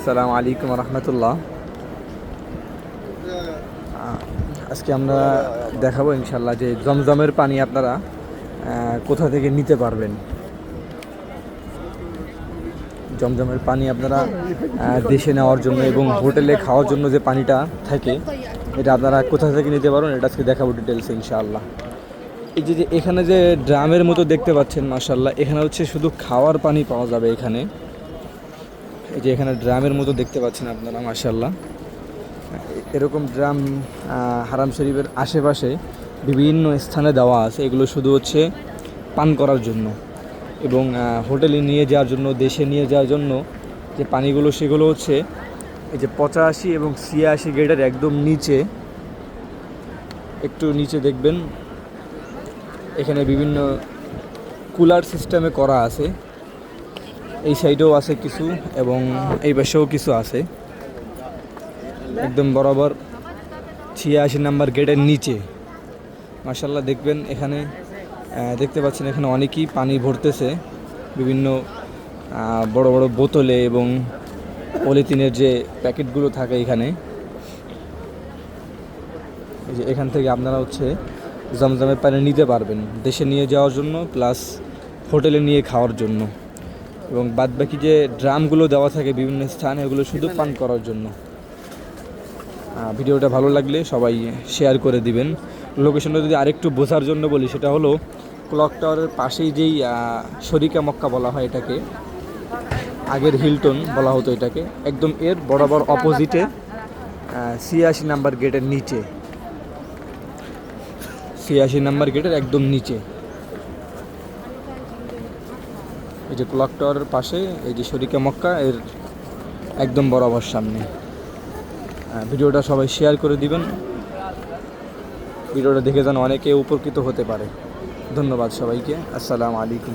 আসসালামু আলাইকুম রহমতুল্লাহ। আজকে আমরা দেখাবো ইনশাল্লাহ যে জমজমের পানি আপনারা কোথা থেকে নিতে পারবেন। জমজমের পানি আপনারা দেশে নেওয়ার জন্য এবং হোটেলে খাওয়ার জন্য যে পানিটা থাকে, এটা আপনারা কোথা থেকে নিতে পারবেন, এটা আজকে দেখাবো ডিটেলস ইনশাআল্লাহ। এই যে এখানে যে ড্রামের মতো দেখতে পাচ্ছেন মাসাল্লাহ এখানে হচ্ছে শুধু খাওয়ার পানি পাওয়া যাবে এখানে। এই যে এখানে ড্রামের মতো দেখতে পাচ্ছেন আপনারা মাসাল্লাহ এরকম ড্রাম হারাম শরীফের আশেপাশে বিভিন্ন স্থানে দেওয়া আছে। এগুলো শুধু হচ্ছে পান করার জন্য এবং হোটেলে নিয়ে যাওয়ার জন্য, দেশে নিয়ে যাওয়ার জন্য যে পানিগুলো, সেগুলো হচ্ছে এই যে পঁচাশি এবং ছিয়াশি গেটের একদম নিচে। একটু নিচে দেখবেন। এখানে বিভিন্ন কুলার সিস্টেমে করা আছে। এই সাইডেও আছে কিছু এবং এই পাশেও কিছু আছে। একদম বরাবর ছিয়াশি নাম্বার গেটের নিচে। মার্শাল্লাহ দেখবেন এখানে দেখতে পাচ্ছেন এখানে অনেকেই পানি ভরতেছে। বিভিন্ন বড় বড় বোতলে এবং পলিথিনের যে প্যাকেটগুলো থাকে এখানে। এই যে এখান থেকে আপনারা হচ্ছে জমজমের পানি নিতে পারবেন। দেশে নিয়ে যাওয়ার জন্য, প্লাস হোটেলে নিয়ে খাওয়ার জন্য। এবং বাদবাকি যে ড্রামগুলো দেওয়া থাকে বিভিন্ন স্থানে এগুলো শুধু পান করার জন্য। ভিডিওটা ভালো লাগলে সবাই শেয়ার করে দিবেন। লোকেশনটা যদি আরেকটু বোঝার জন্য বলি সেটা হলো ক্লক টাওয়ারের পাশেই যেই শরিকা মক্কা বলা হয় এটাকে আগের হিলটন বলা হতো এটাকে একদম এর বরাবর অপোজিটে ছিয়াশি নাম্বার গেটের নিচে। ছিয়াশি নাম্বার গেটের একদম নিচে। এই যে ক্লক টাওয়ারের পাশে, এই যে শরিকে মক্কা, এর একদম বরাবর সামনে। ভিডিওটা সবাই শেয়ার করে দিবেন। ভিডিওটা দেখে যেন অনেকে উপকৃত হতে পারে। ধন্যবাদ সবাইকে। আসসালামু আলাইকুম।